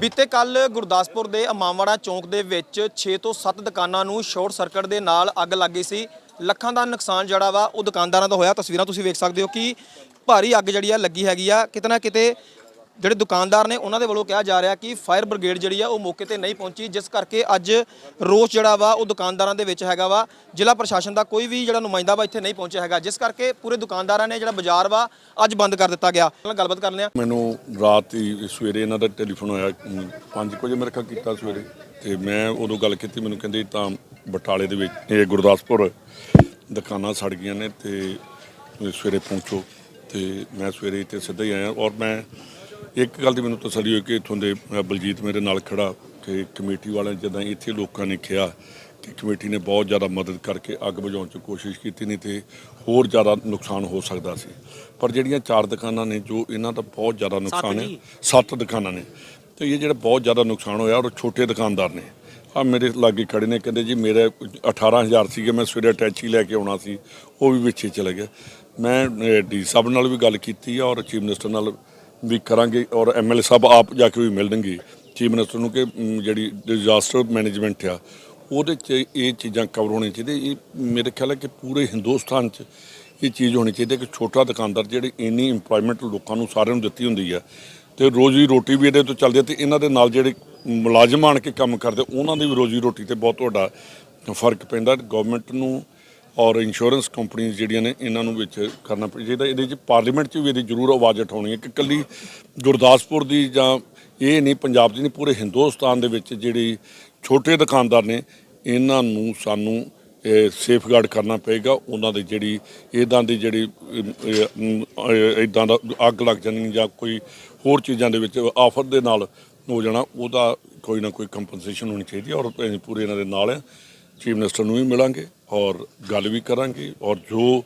ਬੀਤੇ ਕੱਲ ਗੁਰਦਾਸਪੁਰ ਦੇ ਅਮਾਮਵਾੜਾ ਚੌਂਕ ਦੇ ਵਿੱਚ 6 ਤੋਂ 7 ਦੁਕਾਨਾਂ ਨੂੰ ਸ਼ਾਰਟ ਸਰਕਟ ਦੇ ਨਾਲ ਅੱਗ ਲੱਗ ਗਈ ਸੀ। ਲੱਖਾਂ ਦਾ ਨੁਕਸਾਨ ਜਿਹੜਾ ਵਾ ਉਹ ਦੁਕਾਨਦਾਰਾਂ ਦਾ ਹੋਇਆ। ਤਸਵੀਰਾਂ ਤੁਸੀਂ ਵੇਖ ਸਕਦੇ ਹੋ ਕਿ ਭਾਰੀ ਅੱਗ ਜਿਹੜੀ ਆ ਲੱਗੀ ਹੈਗੀ ਆ। ਕਿਤੇ ਨਾ ਕਿਤੇ ਜਿਹੜੇ ਦੁਕਾਨਦਾਰ ਨੇ ਉਹਨਾਂ ਦੇ ਵੱਲੋਂ ਕਿਹਾ ਜਾ ਰਿਹਾ ਕਿ ਫਾਇਰ ਬ੍ਰਿਗੇਡ ਜਿਹੜੀ ਆ ਉਹ ਮੌਕੇ ਤੇ ਨਹੀਂ ਪਹੁੰਚੀ, ਜਿਸ ਕਰਕੇ ਅੱਜ ਰੋਸ ਜਿਹੜਾ ਵਾ ਉਹ ਦੁਕਾਨਦਾਰਾਂ ਦੇ ਵਿੱਚ ਹੈਗਾ ਵਾ। ਜ਼ਿਲ੍ਹਾ ਪ੍ਰਸ਼ਾਸਨ ਦਾ ਕੋਈ ਵੀ ਜਿਹੜਾ ਨੁਮਾਇੰਦਾ ਵਾ ਇੱਥੇ ਨਹੀਂ ਪਹੁੰਚਿਆ ਹੈਗਾ, ਜਿਸ ਕਰਕੇ ਪੂਰੇ ਦੁਕਾਨਦਾਰਾਂ ਨੇ ਜਿਹੜਾ ਬਾਜ਼ਾਰ ਵਾ ਅੱਜ ਬੰਦ ਕਰ ਦਿੱਤਾ ਗਿਆ। ਨਾਲ ਗੱਲਬਾਤ ਕਰ ਲਿਆ। ਮੈਨੂੰ ਰਾਤ ਹੀ ਸਵੇਰੇ ਇਹਨਾਂ ਦਾ ਟੈਲੀਫੋਨ ਆਇਆ 5 ਵਜੇ ਮੇਰੇ ਖਿਆਲ ਕੀਤਾ ਸਵੇਰੇ। ਤੇ ਮੈਂ ਉਦੋਂ ਗੱਲ ਕੀਤੀ, ਮੈਨੂੰ ਕਹਿੰਦੇ ਤਾਂ ਬਟਾਲੇ ਦੇ ਵਿੱਚ, ਇਹ ਗੁਰਦਾਸਪੁਰ ਦੁਕਾਨਾਂ ਸੜ ਗਈਆਂ ਨੇ ਤੇ ਸਵੇਰੇ ਪਹੁੰਚੋ। ਤੇ ਮੈਂ ਸਵੇਰੇ ਇੱਥੇ ਸਿੱਧਾ ਹੀ ਆਇਆ ਔਰ ਮੈਂ ਇੱਕ ਗੱਲ ਦੀ ਮੈਨੂੰ ਤਸੱਲੀ ਹੋਈ ਕਿ ਇੱਥੋਂ ਦੇ ਬਲਜੀਤ ਮੇਰੇ ਨਾਲ ਖੜਾ ਕਿ ਕਮੇਟੀ ਵਾਲਿਆਂ ਜਦੋਂ ਇੱਥੇ ਲੋਕਾਂ ਨੇ ਕਿਹਾ ਕਿ ਕਮੇਟੀ ਨੇ ਬਹੁਤ ਜ਼ਿਆਦਾ ਮਦਦ ਕਰਕੇ ਅੱਗ ਬੁਝਾਉਣ 'ਚ ਕੋਸ਼ਿਸ਼ ਕੀਤੀ ਨਹੀਂ ਤੇ ਹੋਰ ਜ਼ਿਆਦਾ ਨੁਕਸਾਨ ਹੋ ਸਕਦਾ ਸੀ। ਪਰ ਜਿਹੜੀਆਂ ਚਾਰ ਦੁਕਾਨਾਂ ਨੇ ਜੋ ਇਹਨਾਂ ਦਾ ਬਹੁਤ ਜ਼ਿਆਦਾ ਨੁਕਸਾਨ ਹੈ ਸੱਤ ਦੁਕਾਨਾਂ ਨੇ। ਤੇ ਇਹ ਜਿਹੜਾ ਬਹੁਤ ਜ਼ਿਆਦਾ ਨੁਕਸਾਨ ਹੋਇਆ ਔਰ ਛੋਟੇ ਦੁਕਾਨਦਾਰ ਨੇ। ਆ ਮੇਰੇ ਲਾਗੇ ਖੜੇ ਨੇ ਕਹਿੰਦੇ ਜੀ ਮੇਰੇ 18000 ਸੀਗੇ ਮੈਂ ਸਵੇਰੇ ਅਟੈਚੀ ਲੈ ਕੇ ਆਉਣਾ ਸੀ ਉਹ ਵੀ ਵਿੱਚੇ ਚਲੇ ਗਿਆ ਮੈਂ ਡੀ ਸਾਹਿਬ ਨਾਲ ਵੀ ਗੱਲ ਕੀਤੀ ਆ ਔਰ ਚੀਫ ਮਿਨਿਸਟਰ ਨਾਲ ਵੀ ਕਰਾਂਗੇ ਔਰ ਐਮਐਲਏ ਸਾਹਿਬ ਆਪ ਜਾ ਕੇ ਵੀ ਮਿਲਣਗੇ। ਚੀਫ ਮਿਨਿਸਟਰ ਨੂੰ ਕਿ ਜਿਹੜੀ ਡਿਜ਼ਾਸਟਰ ਮੈਨੇਜਮੈਂਟ ਆ, ਉਹਦੇ 'ਚ ਇਹ ਚੀਜ਼ਾਂ ਕਵਰ ਹੋਣੀਆਂ ਚਾਹੀਦੀਆਂ। ਇਹ ਮੇਰੇ ਖਿਆਲ ਹੈ ਕਿ ਪੂਰੇ ਹਿੰਦੁਸਤਾਨ 'ਚ ਇਹ ਚੀਜ਼ ਹੋਣੀ ਚਾਹੀਦੀ ਹੈ ਕਿ ਛੋਟਾ ਦੁਕਾਨਦਾਰ ਜਿਹੜੇ ਇੰਨੀ ਇੰਪਲੋਇਮੈਂਟ ਲੋਕਾਂ ਨੂੰ ਸਾਰਿਆਂ ਨੂੰ ਦਿੱਤੀ ਹੁੰਦੀ ਆ, ਤੇ ਰੋਜ਼ੀ ਰੋਟੀ ਵੀ ਇਹਦੇ ਤੋਂ ਚੱਲਦੀ ਹੈ ਤੇ ਇਹਨਾਂ ਦੇ ਨਾਲ ਜਿਹੜੇ ਮੁਲਾਜ਼ਮ ਆਣ ਕੇ ਕੰਮ ਕਰਦੇ, ਉਹਨਾਂ ਦੀ ਵੀ ਰੋਜ਼ੀ ਰੋਟੀ ਤੇ ਬਹੁਤ ਵੱਡਾ ਫ਼ਰਕ ਪੈਂਦਾ। ਗਵਰਨਮੈਂਟ ਨੂੰ ਔਰ ਇੰਸ਼ੋਰੈਂਸ ਕੰਪਨੀਆਂ ਜਿਹੜੀਆਂ ਨੇ, ਇਹਨਾਂ ਨੂੰ ਵਿੱਚ ਕਰਨਾ ਪਈ ਚਾਹੀਦਾ ਇਹਦੇ 'ਚ ਪਾਰਲੀਮੈਂਟ 'ਚ ਵੀ ਇਹਦੀ ਜ਼ਰੂਰ ਆਵਾਜ਼ ਉਠਾਉਣੀ ਹੈ ਕਿ ਕੱਲੀ ਗੁਰਦਾਸਪੁਰ ਦੀ ਜਾਂ ਇਹ ਨਹੀਂ, ਪੰਜਾਬ ਦੀ ਨਹੀਂ, ਪੂਰੇ ਹਿੰਦੁਸਤਾਨ ਦੇ ਵਿੱਚ ਜਿਹੜੀ ਛੋਟੇ ਦੁਕਾਨਦਾਰ ਨੇ, ਇਹਨਾਂ ਨੂੰ ਸਾਨੂੰ ਸੇਫਗਾਰਡ ਕਰਨਾ ਪਏਗਾ। ਉਹਨਾਂ ਦੀ ਜਿਹੜੀ ਇਦਾਂ ਦੀ ਜਿਹੜੀ ਇਦਾਂ ਦਾ ਅੱਗ ਲੱਗ ਜਾਣੀ ਜਾਂ ਕੋਈ ਹੋਰ ਚੀਜ਼ਾਂ ਦੇ ਵਿੱਚ ਆਫਰ ਦੇ ਨਾਲ ਹੋ ਜਾਣਾ, ਉਹਦਾ ਕੋਈ ਨਾ ਕੋਈ ਕੰਪਨਸੇਸ਼ਨ ਹੋਣੀ ਚਾਹੀਦੀ ਹੈ ਔਰ ਪੂਰੇ ਇਹਨਾਂ ਦੇ ਨਾਲ ਆ ਚੀਫ ਮਿਨਿਸਟਰ ਨੂੰ ਵੀ ਮਿਲਾਂਗੇ। ਔਰ ਗੱਲ ਵੀ ਕਰਾਂਗੇ। ਔਰ ਜੋ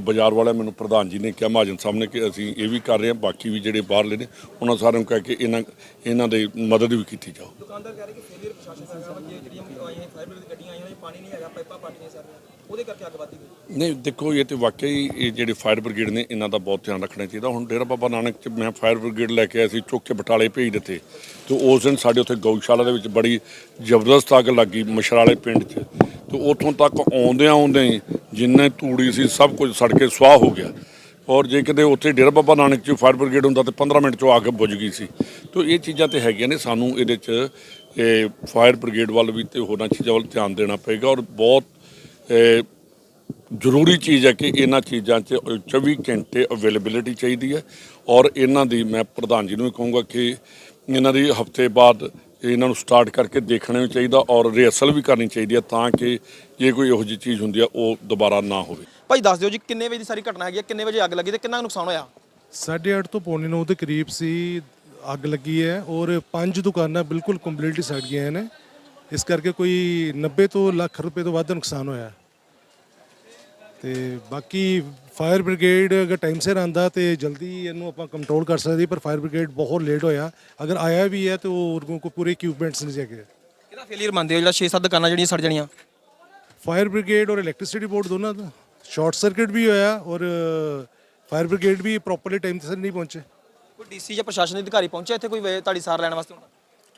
ਬਾਜ਼ਾਰ ਵਾਲਿਆਂ ਮੈਨੂੰ ਪ੍ਰਧਾਨ ਜੀ ਨੇ ਕਿਹਾ ਮਹਾਜਨ ਸਾਹਿਬ ਨੇ ਕਿ ਅਸੀਂ ਇਹ ਵੀ ਕਰ ਰਹੇ ਹਾਂ ਬਾਕੀ ਵੀ ਜਿਹੜੇ ਬਾਹਰਲੇ ਨੇ ਉਹਨਾਂ ਸਾਰਿਆਂ ਨੂੰ ਕਹਿ ਕੇ ਇਹਨਾਂ ਇਹਨਾਂ ਦੇ ਮਦਦ ਵੀ ਕੀਤੀ ਜਾਓ ਦੁਕਾਨਦਾਰ ਕਹਿ ਰਹੇ ਕਿ ਫੇਲਿਅਰ ਪ੍ਰਸ਼ਾਸਨ ਦਾ ਹੈਗਾ ਵਾ ਕਿ ਜਿਹੜੀਆਂ ਆਈਆਂ ਫਾਇਰ ਬ੍ਰਿਗੇਡ ਗੱਡੀਆਂ ਆਈਆਂ ਨੇ ਪਾਣੀ ਨਹੀਂ ਹੈਗਾ ਪਾਈਪਾਂ ਪਾਟੀਆਂ ਸਾਰੀਆਂ ਉਹਦੇ ਕਰਕੇ ਅੱਗ ਵੱਧਦੀ ਗਈ ਨਹੀਂ ਦੇਖੋ ਇਹ ਤੇ ਵਾਕਈ ਇਹ ਜਿਹੜੇ ਫਾਇਰ ਬ੍ਰਿਗੇਡ ਨੇ ਇਹਨਾਂ ਦਾ ਬਹੁਤ ਧਿਆਨ ਰੱਖਣਾ ਚਾਹੀਦਾ। ਹੁਣ ਡੇਰਾ ਬਾਬਾ ਨਾਨਕ ਚ ਮੈਂ ਫਾਇਰ ਬ੍ਰਿਗੇਡ ਲੈ ਕੇ ਆਇਆ ਸੀ ਚੁੱਕ ਕੇ ਬਟਾਲੇ ਭੇਜ ਦਿੱਤੇ। ਤੇ ਉਸ ਦਿਨ ਸਾਡੇ ਉੱਥੇ ਗਊਸ਼ਾਲਾ ਦੇ ਵਿੱਚ ਬੜੀ ਜ਼ਬਰਦਸਤ ਅੱਗ ਲੱਗੀ ਮਸ਼ਰਾਲੇ ਪਿੰਡ 'ਚ। ਤੇ ਉੱਥੋਂ ਤੱਕ ਆਉਂਦਿਆਂ ਆਉਂਦਿਆਂ ਹੀ ਜਿੰਨੇ ਧੂੜੀ ਸੀ ਸਭ ਕੁਝ ਸੜ ਕੇ ਸੁਆਹ ਹੋ ਗਿਆ। ਔਰ ਜੇ ਕਿਤੇ ਉੱਥੇ ਡੇਰਾ ਬਾਬਾ ਨਾਨਕ ਚ ਫਾਇਰ ਬ੍ਰਿਗੇਡ ਹੁੰਦਾ ਤੇ 15 ਮਿੰਟ 'ਚ ਅੱਗ ਬੁਝ ਗਈ ਸੀ। ਤੇ ਇਹ ਚੀਜ਼ਾਂ ਤੇ ਹੈਗੀਆਂ ਨੇ, ਸਾਨੂੰ ਇਹਦੇ 'ਚ ਇਹ ਫਾਇਰ ਬ੍ਰਿਗੇਡ ਵੱਲ ਵੀ ਤੇ ਹੋਰਨਾਂ ਚੀਜ਼ਾਂ ਵੱਲ ਧਿਆਨ ਦੇਣਾ ਪਏਗਾ। ਔਰ ਬਹੁਤ ਜ਼ਰੂਰੀ ਚੀਜ਼ ਹੈ ਕਿ ਇਹਨਾਂ ਚੀਜ਼ਾਂ 'ਚ 24 ਘੰਟੇ ਅਵੇਲੇਬਿਲਿਟੀ ਚਾਹੀਦੀ ਹੈ। ਔਰ ਇਹਨਾਂ ਦੀ ਮੈਂ ਪ੍ਰਧਾਨ ਜੀ ਨੂੰ ਵੀ ਕਹੂੰਗਾ ਕਿ ਇਹਨਾਂ ਦੀ ਹਫ਼ਤੇ ਬਾਅਦ ਇਹਨਾਂ ਨੂੰ ਸਟਾਰਟ ਕਰਕੇ ਦੇਖਣਾ ਵੀ ਚਾਹੀਦਾ ਔਰ ਰਿਹਰਸਲ ਵੀ ਕਰਨੀ ਚਾਹੀਦੀ ਹੈ ਤਾਂ ਕਿ ਜੇ ਕੋਈ ਇਹੋ ਜਿਹੀ ਚੀਜ਼ ਹੁੰਦੀ ਆ ਉਹ ਦੁਬਾਰਾ ਨਾ ਹੋਵੇ। ਭਾਈ ਦੱਸ ਦਿਓ ਜੀ ਕਿੰਨੇ ਵਜੇ ਦੀ ਸਾਰੀ ਘਟਨਾ ਹੈਗੀ ਹੈ ਕਿੰਨੇ ਵਜੇ ਅੱਗ ਲੱਗੀ ਤੇ ਕਿੰਨਾ ਕੁ ਨੁਕਸਾਨ ਹੋਇਆ? ਸਾਢੇ ਅੱਠ ਤੋਂ ਪੌਣੇ ਨੌ ਦੇ ਕਰੀਬ ਸੀ ਅੱਗ ਲੱਗੀ ਹੈ ਔਰ ਪੰਜ ਦੁਕਾਨਾਂ ਬਿਲਕੁਲ ਕੰਪਲੀਟਲੀ ਸੜ ਗਈਆਂ ਨੇ। ਇਸ ਕਰਕੇ ਕੋਈ 90 ਤੋਂ ਲੱਖ ਰੁਪਏ ਤੋਂ ਵੱਧ ਦਾ ਨੁਕਸਾਨ ਹੋਇਆ। ਤੇ ਬਾਕੀ ਫਾਇਰ ਬ੍ਰਿਗੇਡ ਅਗਰ ਟਾਈਮ ਸਿਰ ਆਂਦਾ ਤੇ ਜਲਦੀ ਇਹਨੂੰ ਆਪਾਂ ਕੰਟਰੋਲ ਕਰ ਸਕਦੇ ਪਰ ਫਾਇਰ ਬ੍ਰਿਗੇਡ ਬਹੁਤ ਲੇਟ ਹੋਇਆ। ਅਗਰ ਆਇਆ ਵੀ ਹੈ ਤੇ ਉਹ ਉਹਨਾਂ ਕੋਲ ਪੂਰੇ ਇਕਵਿਪਮੈਂਟਸ ਨਹੀਂ ਹੈਗੇ। ਕਿਹਦਾ ਫੇਲਿਅਰ ਮੰਨਦੇ ਹੋ? ਜਿਹੜਾ 6-7 ਦੁਕਾਨਾਂ ਜਿਹੜੀਆਂ ਸੜ ਜਾਣੀਆਂ? ਫਾਇਰ ਬ੍ਰਿਗੇਡ ਔਰ ਇਲੈਕਟ੍ਰਿਸਿਟੀ ਬੋਰਡ ਦੋਨਾਂ ਦਾ। ਸ਼ਾਰਟ ਸਰਕਟ ਵੀ ਹੋਇਆ ਔਰ ਫਾਇਰ ਬ੍ਰਿਗੇਡ ਵੀ ਪ੍ਰੋਪਰਲੀ ਟਾਈਮ ਤੇ ਨਹੀਂ ਪਹੁੰਚੇ। ਕੋਈ ਡੀਸੀ ਜਾਂ ਪ੍ਰਸ਼ਾਸਨ ਦੇ ਅਧਿਕਾਰੀ ਪਹੁੰਚਿਆ ਇੱਥੇ ਕੋਈ ਵੇ- ਤੁਹਾਡੀ ਸਾਰ ਲੈਣ ਵਾਸਤੇ ਹੁਣ?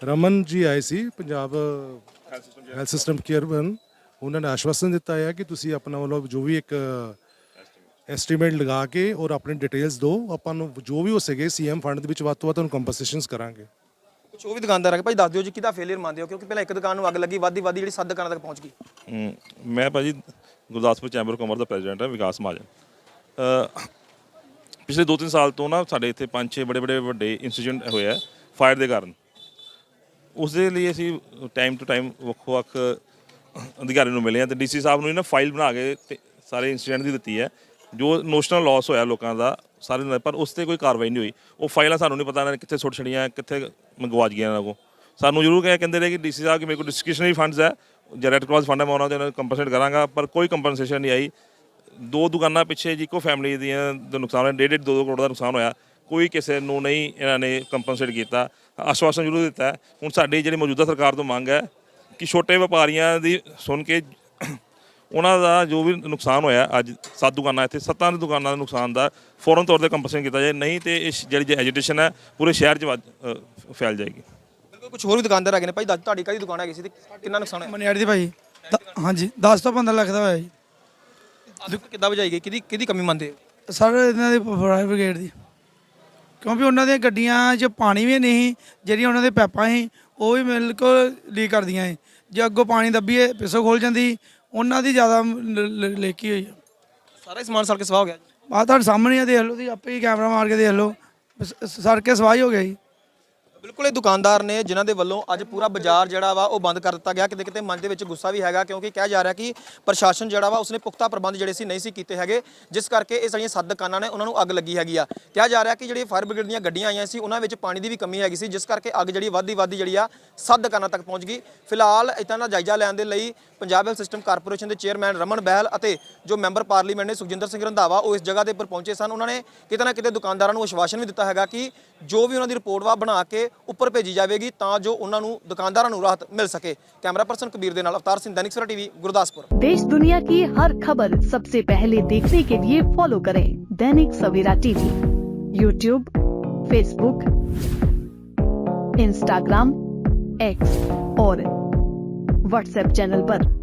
ਰਮਨ ਜੀ ਆਏ ਸੀ Punjab health system care one ਉਹਨਾਂ ਨੇ ਆਸ਼ਵਾਸਨ ਦਿੱਤਾ ਹੈ ਕਿ ਤੁਸੀਂ ਆਪਣਾ ਵੱਲੋਂ ਜੋ ਵੀ ਇੱਕ ਐਸਟੀਮੇਟ ਲਗਾ ਕੇ ਔਰ ਆਪਣੀ ਡਿਟੇਲਸ ਦਿਓ ਆਪਾਂ ਨੂੰ ਜੋ ਵੀ ਹੋ ਸਕੇ ਸੀਐਮ ਫੰਡ ਦੇ ਵਿੱਚ ਵੱਧ ਤੋਂ ਵੱਧ ਤੁਹਾਨੂੰ ਕੰਪਨਸੇਸ਼ਨਸ ਕਰਾਂਗੇ। ਕੁਝ ਉਹ ਵੀ ਦੁਕਾਨਦਾਰ ਹੈਗੇ ਭਾਈ ਦੱਸ ਦਿਓ ਜੀ ਕਿਹਦਾ ਫੇਲਿਅਰ ਮੰਨਦੇ ਹੋ? ਕਿਉਂਕਿ ਪਹਿਲਾਂ ਇੱਕ ਦੁਕਾਨ ਨੂੰ ਅੱਗ ਲੱਗੀ ਵੱਧਦੀ ਵੱਧਦੀ ਜਿਹੜੀ 7 ਦੁਕਾਨਾਂ ਤੱਕ ਪਹੁੰਚ ਗਈ। ਮੈਂ ਭਾਜੀ ਗੁਰਦਾਸਪੁਰ ਚੈਂਬਰ ਕਾਮਰਸ ਦਾ ਪ੍ਰੈਜ਼ੀਡੈਂਟ ਹਾਂ ਵਿਕਾਸ ਮਹਾਜਨ। ਅ, ਪਿਛਲੇ 2-3 ਸਾਲ ਤੋਂ ਨਾ ਸਾਡੇ ਇੱਥੇ 5-6 ਬੜੇ ਬੜੇ ਵੱਡੇ ਇਨਸੀਡੈਂਟ ਹੋਏ ਆ ਫਾਇਰ ਦੇ ਕਾਰਨ। ਉਸ ਦੇ ਲਈ ਅਸੀਂ ਟਾਈਮ ਟੂ ਟਾਈਮ ਵੱਖ-ਵੱਖ ਅਧਿਕਾਰੀ ਨੂੰ ਮਿਲੇ ਆ ਤੇ ਡੀਸੀ ਸਾਹਿਬ ਨੂੰ ਇਹਨਾਂ ਫਾਈਲ ਬਣਾ ਕੇ ਤੇ ਸਾਰੇ ਇਨਸੀਡੈਂਟ ਦੀ ਦਿੱਤੀ ਹੈ। ਜੋ ਨੋਸ਼ਨਲ ਲਾਸ ਹੋਇਆ ਲੋਕਾਂ ਦਾ ਸਾਰੇ ਨਾਲ ਪਰ ਉਸ ਤੇ ਕੋਈ ਕਾਰਵਾਈ ਨਹੀਂ ਹੋਈ। ਉਹ ਫਾਈਲਾਂ ਸਾਨੂੰ ਨਹੀਂ ਪਤਾ ਇਹਨਾਂ ਨੇ ਕਿੱਥੇ ਸੁੱਟ ਛੜੀਆਂ ਕਿੱਥੇ ਮੰਗਵਾਜ ਗਈਆਂ ਇਹਨਾਂ ਕੋ ਸਾਨੂੰ ਜ਼ਰੂਰ ਕਹਿ ਕਹਿੰਦੇ ਰਹੇ ਕਿ ਡੀਸੀ ਸਾਹਿਬ ਕਿ ਮੇਰੇ ਕੋਲ ਡਿਸਕ੍ਰਿਸ਼ਨਰੀ ਫੰਡਸ ਹੈ, ਜਾਂ ਰੈੱਡ ਕਰਾਸ ਫੰਡ ਹੈ, ਮੈਂ ਉਹਨਾਂ ਦੇ ਨਾਲ ਕੰਪਨਸੇਟ ਕਰਾਂਗਾ, ਪਰ ਕੋਈ ਕੰਪਨਸੇਸ਼ਨ ਨਹੀਂ ਆਈ। ਦੋ ਦੁਕਾਨਾਂ ਪਿੱਛੇ ਜੀ ਕੋ ਫੈਮਿਲੀ ਦੀਆਂ ਦਾ ਨੁਕਸਾਨ ਹੋਇਆ ਡੇਢ ਡੇਢ ਦੋ ਦੋ ਕਰੋੜ ਦਾ ਨੁਕਸਾਨ ਹੋਇਆ। ਕੋਈ ਕਿਸੇ ਨੂੰ ਨਹੀਂ ਇਹਨਾਂ ਨੇ ਕੰਪਨਸੇਟ ਕੀਤਾ। ਆਸ਼ਵਾਸਨ ਜ਼ਰੂਰ ਦਿੱਤਾ। ਹੁਣ ਸਾਡੀ ਜਿਹੜੀ ਮੌਜੂਦਾ ਸਰਕਾਰ ਤੋਂ ਮੰਗ ਹੈ ਕਿ ਛੋਟੇ ਵਪਾਰੀਆਂ ਦੀ ਸੁਣ ਕੇ ਉਹਨਾਂ ਦਾ ਜੋ ਵੀ ਨੁਕਸਾਨ ਹੋਇਆ ਅੱਜ ਸੱਤ ਦੁਕਾਨਾਂ ਇੱਥੇ ਸੱਤਾਂ ਦੀ ਦੁਕਾਨਾਂ ਦਾ ਨੁਕਸਾਨ ਦਾ ਫੌਰਨ ਤੌਰ ਤੇ ਕੰਪਨਸੇਸ਼ਨ ਕੀਤਾ ਜਾਏ ਨਹੀਂ ਤੇ ਇਸ ਜਿਹੜੀ ਐਜੀਟੇਸ਼ਨ ਹੈ ਪੂਰੇ ਸ਼ਹਿਰ 'ਚ ਵੱਧ- ਅ, ਫੈਲ ਜਾਏਗੀ। ਕੁਝ ਹੋਰ ਵੀ ਦੁਕਾਨਦਾਰ ਹੈਗੇ ਨੇ ਭਾਈ? ਦੱਸ ਤੁਹਾਡੀ ਕਾਹਦੀ ਦੁਕਾਨ ਹੈਗੀ ਸੀ ਤੇ ਕਿੰਨਾ ਨੁਕਸਾਨ ਹੋਇਆ? ਮਨਿਆੜ ਦੀ ਭਾਈ ਦ- ਹਾਂਜੀ 10 ਤੋਂ 15 ਲੱਖ ਦਾ ਹੋਇਆ ਜੀ। ਅੱਗ ਕਿੱਦਾਂ ਬੁਝਾਈ ਗਈ? ਕਿਹਦੀ ਕਿਹਦੀ ਕਮੀ ਮੰਨਦੇ ਹੋ? ਸਰ ਇਹਨਾਂ ਦੀ ਫਾਇਰ ਬ੍ਰਿਗੇਡ ਦੀ। ਕਿਉਂਕਿ ਉਹਨਾਂ ਦੀਆਂ ਗੱਡੀਆਂ 'ਚ ਪਾਣੀ ਵੀ ਨਹੀਂ ਸੀ, ਜਿਹੜੀਆਂ ਉਹਨਾਂ ਦੇ ਪੈਪਾਂ ਸੀ ਉਹ ਵੀ ਬਿਲਕੁਲ ਲੀਕ ਕਰਦੀਆਂ ਸੀ। ਜੇ ਅੱਗੋਂ ਪਾਣੀ ਦੱਬੀਏ ਪਿੱਛੋਂ ਖੋਲ ਜਾਂਦੀ ਉਹਨਾਂ ਦੀ ਜ਼ਿਆਦਾ ਲੇਕੀ ਹੋਈ ਆ। ਸਾਰਾ ਹੀ ਸਮਾਨ ਸੜ ਕੇ ਸਵਾਹ ਹੋ ਗਿਆ ਆਹ ਤੁਹਾਡੇ ਸਾਹਮਣੇ ਆ ਦੇਖ ਲਓ ਤੁਸੀਂ ਆਪੇ ਹੀ ਕੈਮਰਾ ਮਾਰ ਕੇ ਦੇਖ ਲਓ। ਸ- ਸੜ ਕੇ ਸਵਾਹੀ ਹੋ ਗਿਆ ਜੀ। ਬਿਲਕੁਲ, ਇਹ ਦੁਕਾਨਦਾਰ ਨੇ ਜਿਨ੍ਹਾਂ ਦੇ ਵੱਲੋਂ ਅੱਜ ਪੂਰਾ ਬਾਜ਼ਾਰ ਜਿਹੜਾ ਵਾ ਉਹ ਬੰਦ ਕਰ ਦਿੱਤਾ ਗਿਆ। ਕਿਤੇ ਕਿਤੇ ਮਨ ਦੇ ਵਿੱਚ ਗੁੱਸਾ ਵੀ ਹੈਗਾ, ਕਿਉਂਕਿ ਕਿਹਾ ਜਾ ਰਿਹਾ ਕਿ ਪ੍ਰਸ਼ਾਸਨ ਜਿਹੜਾ ਵਾ ਉਸਨੇ ਪੁਖਤਾ ਪ੍ਰਬੰਧ ਜਿਹੜੇ ਸੀ ਨਹੀਂ ਸੀ ਕੀਤੇ ਹੈਗੇ। ਜਿਸ ਕਰਕੇ ਇਹ ਸਾਰੀਆਂ ਸੱਤ ਦੁਕਾਨਾਂ ਨੇ ਉਹਨਾਂ ਨੂੰ ਅੱਗ ਲੱਗੀ ਹੈਗੀ ਆ। ਕਿਹਾ ਜਾ ਰਿਹਾ ਕਿ ਜਿਹੜੀ ਫਾਇਰ ਬ੍ਰਿਗੇਡ ਦੀਆਂ ਗੱਡੀਆਂ ਆਈਆਂ ਸੀ, ਉਹਨਾਂ ਵਿੱਚ ਪਾਣੀ ਦੀ ਵੀ ਕਮੀ ਹੈਗੀ ਸੀ, ਜਿਸ ਕਰਕੇ ਅੱਗ ਜਿਹੜੀ ਵੱਧਦੀ ਵੱਧਦੀ ਜਿਹੜੀ ਆ ਸੱਤ ਦੁਕਾਨਾਂ ਤੱਕ ਪਹੁੰਚ ਗਈ। ਫਿਲਹਾਲ ਇਤਾਂ ਦਾ ਜਾਇਜ਼ਾ ਲੈਣ ਦੇ ਲਈ ਪੰਜਾਬ ਹੈਲਥ ਸਿਸਟਮ ਕਾਰਪੋਰੇਸ਼ਨ ਦੇ ਚੇਅਰਮੈਨ ਰਮਨ ਬਹਿਲ ਅਤੇ ਜੋ ਮੈਂਬਰ ਪਾਰਲੀਮੈਂਟ ਨੇ ਸੁਖਜਿੰਦਰ ਸਿੰਘ ਰੰਧਾਵਾ, ਉਹ ਇਸ ਜਗ੍ਹਾ ਦੇ ਉੱਪਰ ਪਹੁੰਚੇ ਸਨ। ਉਹਨਾਂ ਨੇ ਕਿਤੇ ਨਾ ਕਿਤੇ ਦੁਕਾਨਦਾਰਾਂ ਨੂੰ ਆਸ਼ਵਾਸਨ ਵੀ ਦਿੱਤਾ ਹੈਗਾ ਕਿ ਜੋ ਵੀ ਉਹਨਾਂ ਦੀ ਰਿਪੋਰਟ ਵਾ ਬਣਾ ਕੇ ਉੱਪਰ ਭੇਜੀ ਜਾਵੇਗੀ ਤਾਂ ਜੋ ਉਹਨਾਂ ਨੂੰ ਦੁਕਾਨਦਾਰਾਂ ਨੂੰ ਰਾਹਤ ਮਿਲ ਸਕੇ ਕੈਮਰਾ ਪਰਸਨ ਕਬੀਰ ਦੇ ਨਾਲ ਅਵਤਾਰ ਸਿੰਘ ਦੈਨਿਕ ਸਵੇਰਾ ਟੀਵੀ ਗੁਰਦਾਸਪੁਰ देश दुनिया की हर खबर सबसे पहले देखने के लिए फॉलो करें Dainik Savera TV YouTube Facebook Instagram X और व्हाट्सएप चैनल पर।